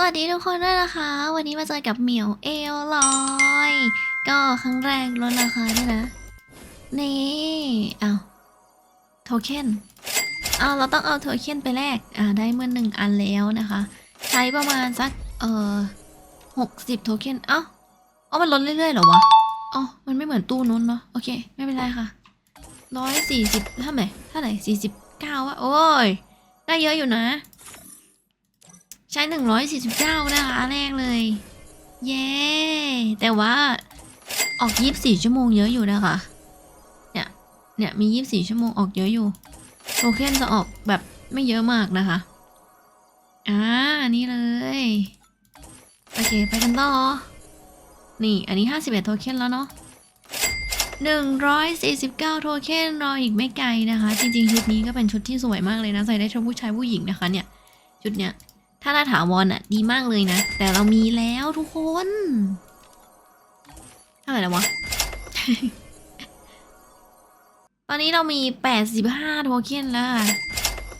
สวัสดีทุกคนด้วยนะคะ วันนี้มาเจอกับเหมียวเอลลอย ก็ครั้งแรกลดราคาด้วยนะ นี่เอาโทเค็นเอาเราต้องเอาโทเค็นไปแลกอ่าได้เมื่อหนึ่งอันแล้วนะคะ ใช้ประมาณสักเอ่อหกสิบโทเค็นเอ้าเอามันลดเรื่อยๆเหรอวะอ๋อมันไม่เหมือนตู้นู้นเนาะโอเค ไม่เป็นไรค่ะร้อยสี่สิบเท่าไหร่เท่าไหร่สี่สิบเก้าวะโอ้ยได้เยอะอยู่นะ ใช้หนึ่งร้อยสี่สิบเก้านะคะ แรกเลย เย้ แต่ว่าออกยี่บสี่ชั่วโมงเยอะอยู่นะคะ เนี่ย เนี่ย มียี่บสี่ชั่วโมงออกเยอะอยู่ โทเค็นจะออกแบบไม่เยอะมากนะคะ อ่า นี่เลย โอเค ไปกันต่อ นี่ อันนี้ห้าสิบเอ็ดโทเค็นแล้วเนาะหนึ่งร้อยสี่สิบเก้าโทเค็นรออีกไม่ไกลนะคะ จริงๆ ชุดนี้ก็เป็นชุดที่สวยมากเลยนะ ใส่ได้ทั้งผู้ชายผู้หญิงนะคะเนี่ย ชุดเนี้ย ถ้าหน้าถาวรอะ ดีมากเลยนะ แต่เรามีแล้วทุกคนเท่าไหร่แล้ววะ ตอนนี้เรามี 85 โทเค็นแล้ว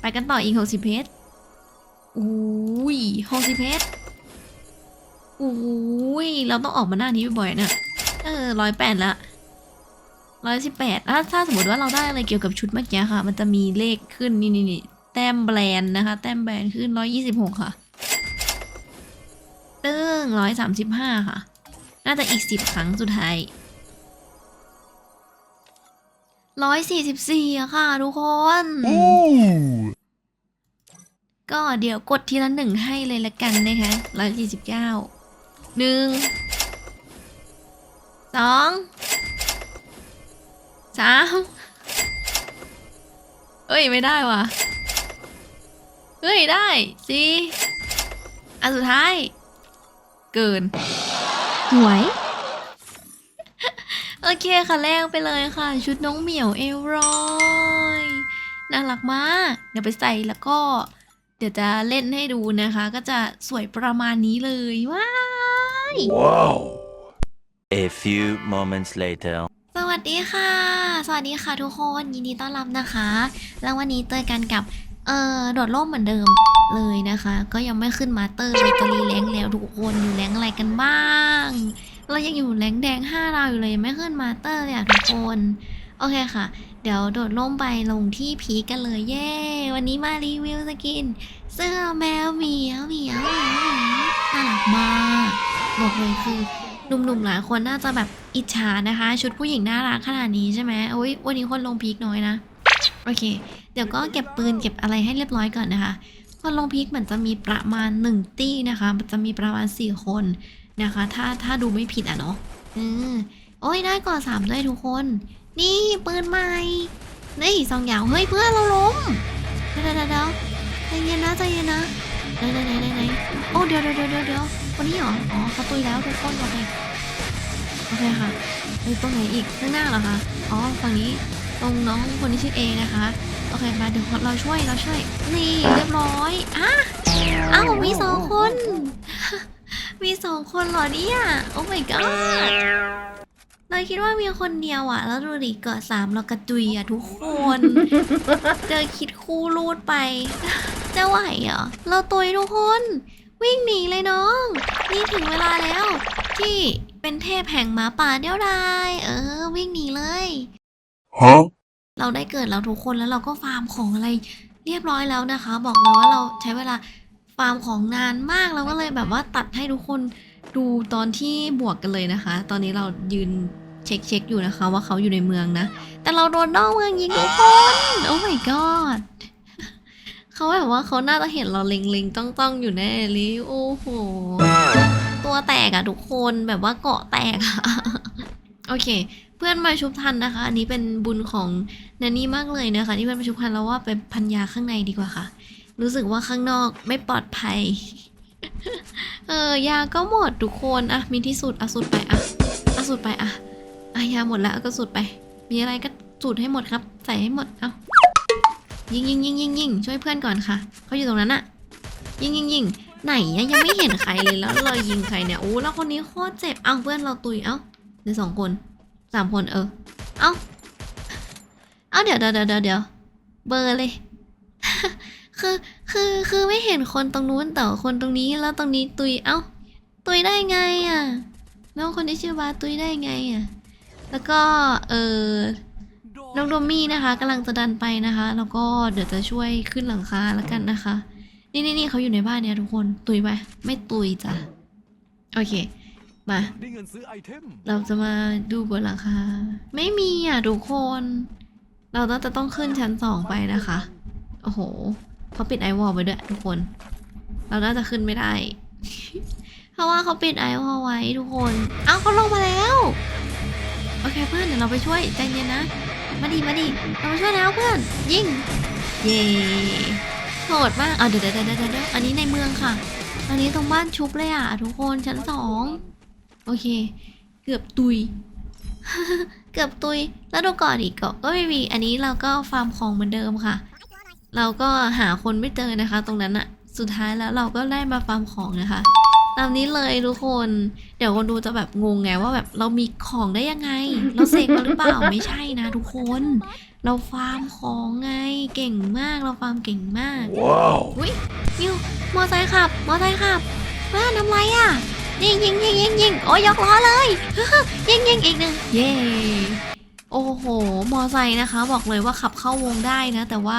ไปกันต่ออีก 60 เพชรอุ้ย60 เพชรอุ้ยเราต้องออกมาหน้านี้บ่อยๆเนี่ยเออร้อยแปดละร้อยสิบแปดถ้าถ้าสมมติว่าเราได้อะไรเกี่ยวกับชุดเมื่อกี้ค่ะ มันจะมีเลขขึ้นนี่นี่นี่ ต้มแบรนด์นะคะ แต้มแบรนด์ขึ้นร้อยยี่สิบหกค่ะ ตึ้งร้อยสามสิบห้าค่ะ น่าจะอีกสิบครั้งสุดท้ายร้อยสี่สิบสี่อะค่ะทุกคน Ooh. ก็เดี๋ยวกดทีละหนึ่งให้เลยละกันนะคะร้อยสี่สิบเก้าหนึ่งสองสามเอ้ย ไม่ได้ว่ะ เฮ้ย ได้สี่อันสุดท้าย เกินหวย โอเคค่ะแรกไปเลยค่ะ ชุดน้องเหมียวเอลรอยน่ารักมาก เดี๋ยวไปใส่แล้วก็ เดี๋ยวจะเล่นให้ดูนะคะ ก็จะสวยประมาณนี้เลยว้าย Wow. A few moments later. สวัสดีค่ะ สวัสดีค่ะทุกคนยินดีต้อนรับนะคะ แล้ววันนี้เจอกันกับ เอ่อโดดร่มเหมือนเดิมเลยนะคะ ก็ยังไม่ขึ้นมาเตอร์เลยจะรีแรงแล้วทุกคนอยู่แรงอะไรกันบ้าง เรายังอยู่แรงแดง5ดาวอยู่เลยไม่ขึ้นมาเตอร์เลยอะทุกคนโอเคค่ะ เดี๋ยวโดดร่มไปลงที่พีกันเลยเย้ วันนี้มารีวิวสกิน เสื้อแมวเหมียวเหมียวเหมียวน่ารักมากบอกเลยคือหนุ่มๆหลายคนน่าจะแบบอิจฉานะคะ ชุดผู้หญิงน่ารักขนาดนี้ใช่ไหมโอ้ยวันนี้คนลงพีคน้อยนะ โอเค เดี๋ยวก็เก็บปืนเก็บอะไรให้เรียบร้อยก่อนนะคะคนลงพีคเหมือนจะมีประมาณหนึ่งตี้นะคะ มันจะมีประมาณสี่คนนะคะ ถ้าถ้าดูไม่ผิดอะเนาะเออโอ้ยได้ก่อนสามด้วยทุกคน นี่ปืนใหม่นี่สองอย่างเฮ้ยเพื่อนเราล้มเดี๋ยวเดี๋ยวเดี๋ยวใจเย็นนะใจเย็นนะไหนไหนไหนไหนโอ้เดี๋ยวเดี๋ยวเดี๋ยวเดี๋ยวเดี๋ยวคนนี้เหรออ๋อเขาตุยแล้วทุกคนโอเคโอเคค่ะเฮ้ยตรงไหนอีกข้างหน้าเหรอคะอ๋อฝั่งนี้ ตรงน้องคนที่ชื่อเอนะคะ โอเคมาเดี๋ยวเราช่วยเราช่วย นี่เรียบร้อยอะอ้าวมีสองคน มีสองคนเหรอเนี่ย โอ้ my god เราคิดว่ามีคนเดียวอะแล้วดูดิเกิดสามเรากระจุยอะทุกคน เจอคิดคู่รูดไป จะไหวเหรอ เราตุยทุกคน วิ่งหนีเลยน้อง นี่ถึงเวลาแล้ว ที่เป็นเทพแห่งหมาป่าเดียวดาย เออ วิ่งหนีเลย Huh? เราได้เกิดแล้วทุกคนแล้วเราก็ฟาร์มของอะไรเรียบร้อยแล้วนะคะ บอกเลยว่าเราใช้เวลาฟาร์มของนานมากเราก็เลยแบบว่าตัดให้ทุกคนดูตอนที่บวกกันเลยนะคะ ตอนนี้เรายืนเช็คเช็คอยู่นะคะ ว่าเขาอยู่ในเมืองนะ แต่เราโดนนอกเมืองยิงทุกคนโอ้ my god เขาแบบว่าเขาน่าจะเห็นเราเล็งๆต้องๆอยู่แน่ลยโอ้โหตัวแตกอะทุกคนแบบว่าเกาะแตกอะโอเค เพื่อนมาชุบทันนะคะ อันนี้เป็นบุญของนันนี่มากเลยนะคะที่เพื่อนมาชุบทันแล้วว่าไปพันยาข้างในดีกว่าค่ะ รู้สึกว่าข้างนอกไม่ปลอดภัย เออยาก็หมดทุกคนอะมีที่สุดอะสุดไปอะอะสุดไปอะอะยาหมดแล้วก็สุดไป มีอะไรก็สูดให้หมดครับ ใส่ให้หมดเอายิงยิงยิงยิงยิงช่วยเพื่อนก่อนค่ะเขาอยู่ตรงนั้นอะยิงยิงยิงไหนยังไม่เห็นใครเลยแล้วเรายิงใครเนี่ยโอ้แล้วคนนี้โคตรเจ็บเอาเพื่อนเราตุยเอาเหลือสองคน สามคนเออ เอ้า เอ้าเดี๋ยวเดี๋ยวเดี๋ยวเดี๋ยวเบอร์เลย คือคือคือไม่เห็นคนตรงนู้นแต่คนตรงนี้แล้วตรงนี้ตุย เอ้า ตุยได้ไงอะ่ะน้องคนที่ชื่อบาตุยได้ไงอะ่ะ แล้วก็เออน้องโดมี่นะคะกำลังจะดันไปนะคะ แล้วก็เดี๋ยวจะช่วยขึ้นหลังคาแล้วกันนะคะ นี่นี่นี่เขาอยู่ในบ้านเนี่ยทุกคน ตุยไปไม่ตุยจ้ะ โอเค มา ได้เงินซื้อไอเทมเราจะมาดูบนหลังคาไม่มีอะทุกคน เราต้องจะต้องขึ้นชั้นสองไปนะคะ โอ้โหเขาปิดไอวอลไว้ด้วยทุกคน เราน่าจะขึ้นไม่ได้ เพราะว่าเขาปิดไอวอลไว้ทุกคน เอ้าเขาลงมาแล้ว โอเคเพื่อนเดี๋ยวเราไปช่วยใจเย็นนะ มาดิมาดิเรามาช่วยแล้วเพื่อน ยิง เย่โหดมากอะเดี๋ยวเดี๋ยวเดี๋ยวเดี๋ยวอันนี้ในเมืองค่ะ อันนี้ตรงบ้านชุบเลยอะทุกคนชั้นสอง โอเค เกือบตุย เกือบตุย แล้วดูก่อนอีกเกาะก็ไม่มี อันนี้เราก็ฟาร์มของเหมือนเดิมค่ะ เราก็หาคนไม่เจอนะคะ ตรงนั้นอะสุดท้ายแล้วเราก็ได้มาฟาร์มของนะคะ ตามนี้เลยทุกคน เดี๋ยวคนดูจะแบบงงไงว่าแบบเรามีของได้ยังไง เราเสกมาหรือเปล่า ไม่ใช่นะทุกคน เราฟาร์มของไง เก่งมาก เราฟาร์มเก่งมาก Wow. อุ้ยยิวมอไซค์ขับ มอไซค์ขับเพื่อนทำไรอะ ยิงยิงยิงยิงยิงโอ้ยยกล้อเลยยิงยิงอีกหนึ่งเย้โอ้โห มอไซค์นะคะ บอกเลยว่าขับเข้าวงได้นะ แต่ว่า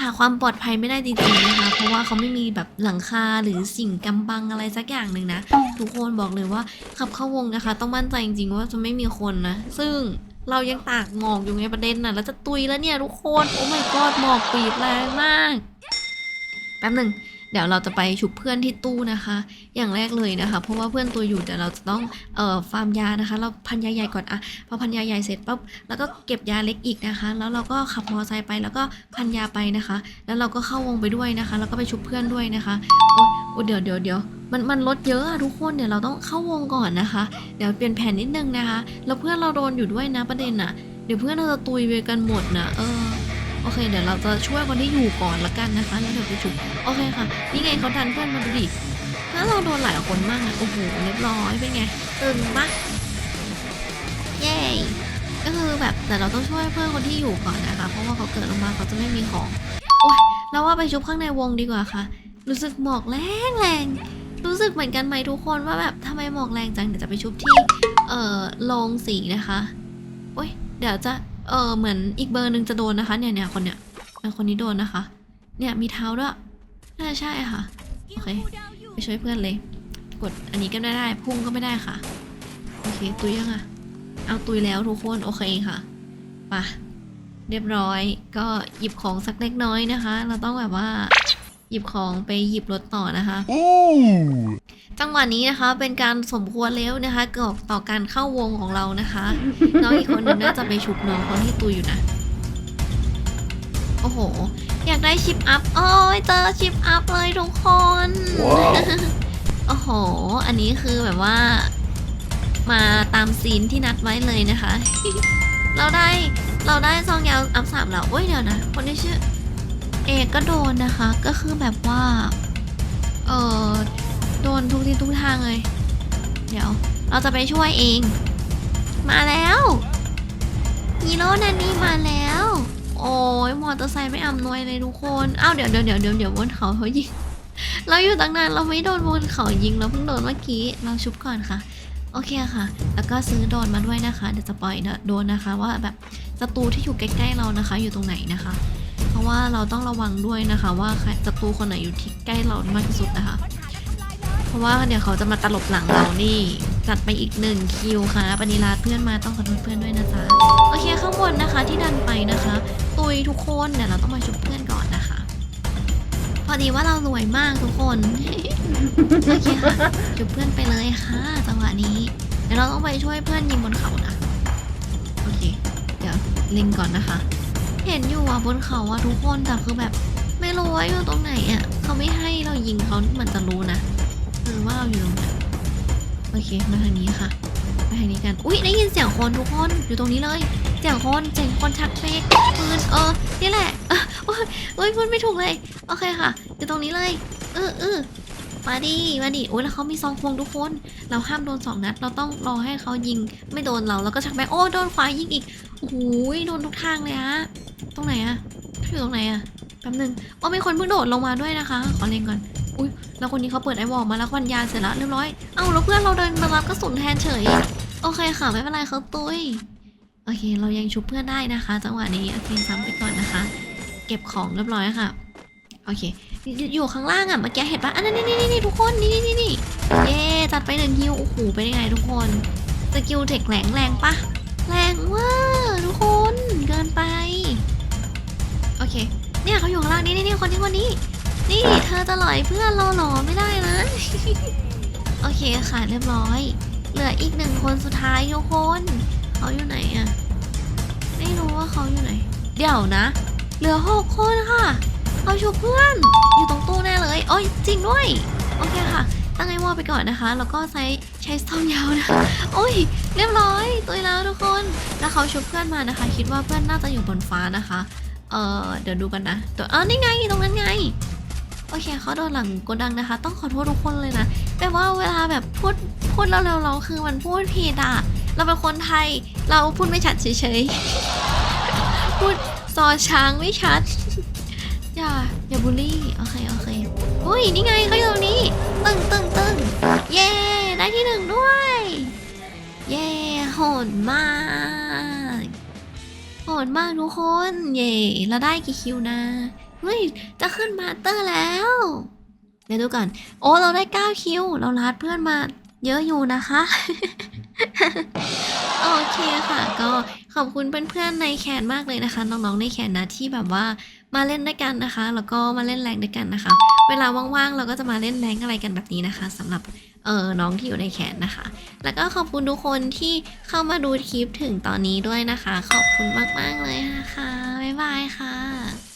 หาความปลอดภัยไม่ได้จริงๆนะคะ เพราะว่าเขาไม่มีแบบหลังคาหรือสิ่งกำบังอะไรสักอย่างหนึ่งนะ ทุกคนบอกเลยว่าขับเข้าวงนะคะ ต้องมั่นใจจริงๆว่าจะไม่มีคนนะ ซึ่งเรายังตากหมอกอยู่ในประเด็นน่ะ แล้วจะตุยแล้วเนี่ยทุกคน โอ้ my god หมอกปีบแรงมาก แป๊บหนึ่ง เดี๋ยวเราจะไปฉุบเพื่อนที่ตู้นะคะ อย่างแรกเลยนะคะ เพราะว่าเพื่อนตัวอยู่แต่เราจะต้องเอ่อฟาร์มยานะคะ เราพันยาใหญ่ก่อนอะพอพันยาใหญ่เสร็จปุ๊บแล้วก็เก็บยาเล็กอีกนะคะ แล้วเราก็ขับมอเตอร์ไซค์ไปแล้วก็พันยาไปนะคะ แล้วเราก็เข้าวงไปด้วยนะคะ แล้วก็ไปชุบเพื่อนด้วยนะคะโอ๊ยโอเดี๋ยวเดี๋ยวเดี๋ยวมันมันลดเยอะอะทุกคนเดี๋ยวเราต้องเข้าวงก่อนนะคะ เดี๋ยวเปลี่ยนแผนนิดนึงนะคะ แล้วเพื่อนเราโดนอยู่ด้วยนะประเด็นอะเดี๋ยวเพื่อนเราจะตุยไปกันหมดนะเออ โอเค เดี๋ยวเราจะช่วยคนที่อยู่ก่อนละกันนะคะ แล้วเดี๋ยวไปชุบโอเคค่ะ นี่ไงเขาดันเพื่อนมาดูดิถ้าเราโดนหลายคนมากนะโอ้โหเรียบร้อยเป็นไงตึงปะเย้ก็คือแบบแต่เราต้องช่วยเพื่อนคนที่อยู่ก่อนนะคะ เพราะว่าเขาเกิดลงมาเขาจะไม่มีของโอ้ยเราว่าไปชุบข้างในวงดีกว่าค่ะ รู้สึกหมอกแรงแรงรู้สึกเหมือนกันไหมทุกคนว่าแบบทำไมหมอกแรงจังเดี๋ยวจะไปชุบที่เอ่อโรงสีนะคะโอ้ยเดี๋ยวจะ เออเหมือนอีกเบอร์หนึ่งจะโดนนะคะ เนี่ยเนี่ยคนเนี้ยคนนี้โดนนะคะ เนี่ยมีเท้าด้วยน่าจะใช่ค่ะ โอเค ไปช่วยเพื่อนเลย กดอันนี้ก็ไม่ได้ พุ่งก็ไม่ได้ค่ะ โอเค ตุยยังอะเอาตุยแล้วทุกคน โอเคค่ะปะเรียบร้อย ก็หยิบของสักเล็กน้อยนะคะ เราต้องแบบว่า หยิบของไปหยิบรถต่อนะคะ Ooh. จังหวะนี้นะคะเป็นการสมควรแล้วนะคะเกี่ยวกับต่อการเข้าวงของเรานะคะ น้องอีกคนหนึงน่าจะไปชุบน้องคนที่ตุยอยู่นะ โอ้โห อยากได้ชิปอัพ โอ้ยเจอชิปอัพเลยทุกคนว้าวโอ้โห อันนี้คือแบบว่า มาตามซีนที่นัดไว้เลยนะคะ เราได้เราได้ซองยาวอัพสามแล้วโอ้ยเดี๋ยวนะ คนที่ชื่อ เอกก็โดนนะคะ ก็คือแบบว่า เออโดนทุกที่ทุกทางเลย เดี๋ยว เราจะไปช่วยเอง มาแล้วฮีโร่นันนี่มาแล้ว โอ้ยมอเตอร์ไซค์ไม่อำนวยเลยทุกคนอ้าวเดี๋ยวเดี๋ยวเดี๋ยวเดี๋ยวเดี๋ยวบนเขาเขายิง เราอยู่ตั้งนานเราไม่โดนบนเขายิงเราเพิ่งโดนเมื่อกี้เราชุบก่อนค่ะ โอเคค่ะ แล้วก็ซื้อโดนมาด้วยนะคะ เดี๋ยวจะปล่อยโดนนะคะ ว่าแบบศัตรูที่อยู่ใกล้ๆเรานะคะ อยู่ตรงไหนนะคะ เพราะว่าเราต้องระวังด้วยนะคะว่าศัตรูคนไหนอยู่ที่ใกล้เรามากที่สุดนะคะ เพราะว่าเดี๋ยวเขาจะมาตลบหลังเรานี่จัดไปอีกหนึ่งคิวค่ะปณิลาเพื่อนมาต้องขอโทษเพื่อนด้วยนะจ๊ะโอเคข้างบนนะคะที่ดันไปนะคะ ตุยทุกคนเดี๋ยวเราต้องมาชุบเพื่อนก่อนนะคะ พอดีว่าเรารวยมากทุกคนโอเคค่ะชุบเพื่อนไปเลยค่ะจังหวะนี้เดี๋ยวเราต้องไปช่วยเพื่อนยิงบนเขานะโอเค เดี๋ยวเล็งก่อนนะคะ เห็นอยู่อะบนเขาอะทุกคนแต่คือแบบ ไม่รู้ว่าอยู่ตรงไหนอะเขาไม่ให้เรายิงเขามันจะรู้นะคือว่าเราอยู่ตรงไหนโอเคมาทางนี้ค่ะมาทางนี้กันอุ้ยได้ยินเสียงคนทุกคนอยู่ตรงนี้เลยเสียงคนเสียงคนชักเฟกปืนเออนี่แหละเออโอ้ยโอ้ยพูดไม่ถูกเลยโอเคค่ะอยู่ตรงนี้เลยเออเออ มาดิ มาดิ โอ้ยแล้วเขามีซองควงทุกคน เราห้ามโดนสองนัด เราต้องรอให้เขายิงไม่โดนเรา แล้วก็ชักแบกโอ้โดนขวายิงอีก โอ้โหโดนทุกทางเลยฮะ ตรงไหนอะอยู่ตรงไหนอะแป๊บนึงโอ๋อมีคนเพิ่งโดดลงมาด้วยนะคะ ขอเล่นก่อน อุ้ยแล้วคนนี้เขาเปิดไอวอลมาแล้วควันยาเสร็จแล้วเรียบร้อย เอ้าแล้วเพื่อนเราเดินมารับกระสุนแทนเฉย โอเคค่ะไม่เป็นไรเขาตุ้ยโอเค เรายังชุบเพื่อนได้นะคะ จังหวะนี้โอเคซ้ำไปก่อนนะคะ เก็บของเรียบร้อยค่ะ อเคอยู่อยู่ข้างล่างอะเมื่อกี้เห็นปะอันนั้นนี่นี่นี่ทุกคนนี่นี่นี่เย่จัดไปหนึ่งฮิวโอ้โหเป็นยังไงทุกคนสกิลเทคแรงแรงปะแรงเว่าทุกคนเกินไปโอเค เนี่ยเขาอยู่ข้างล่างนี่นี่นี่คนนี้คนนี้ นี่เธอจะหลอยเพื่อนเราหรอไม่ได้นะโอเคค่ะเรียบร้อย เหลืออีกหนึ่งคนสุดท้ายทุกคนเขาอยู่ไหนอะไม่รู้ว่าเขาอยู่ไหน เดี๋ยวนะ เหลือหกคนค่ะ เขาชูเพื่อน อยู่ตรงตู้แน่เลยโอ้ยจริงด้วย โอเคค่ะ ตั้งไอ้วอไปก่อนนะคะ แล้วก็ใช้ใช้ซ่อมยาวนะ โอ้ย เรียบร้อยตัวแล้วทุกคน แล้วเขาชุบเพื่อนมานะคะ คิดว่าเพื่อนน่าจะอยู่บนฟ้านะคะ เออเดี๋ยวดูกันนะ ตัวเออนี่ไงตรงนั้นไง โอเคเขาโดนหลังโกดังนะคะ ต้องขอโทษทุกคนเลยนะแต่ว่าเวลาแบบพูดพูดเร็วๆเราคือมันพูดผิดอะ เราเป็นคนไทย เราพูดไม่ชัดเฉยๆ พูดซอช้างไม่ชัด อย่าอย่าบูลลี่โอเคโอเคอุ้ยนี่ไงเขาอยู่ตรงนี้ตึงตึงตึงเย้ได้ที่หนึ่งด้วย เย้โหดมากโหดมากทุกคน เย่เราได้กี่คิวนะเฮ้ยจะขึ้นมาสเตอร์แล้วเดี๋ยวดูก่อน โอ้เราได้ 9 คิว เราลัดเพื่อนมาเยอะอยู่นะคะ โอเคค่ะ ก็ขอบคุณเพื่อนๆในแคนมากเลยนะคะ น้องๆในแคนนะที่แบบว่า มาเล่นด้วยกันนะคะ แล้วก็มาเล่นแรงด้วยกันนะคะ เวลาว่างๆเราก็จะมาเล่นแรงอะไรกันแบบนี้นะคะสำหรับเออน้องที่อยู่ในแขนนะคะ แล้วก็ขอบคุณทุกคนที่เข้ามาดูคลิปถึงตอนนี้ด้วยนะคะ ขอบคุณมากๆเลยนะคะบ๊ายบายค่ะ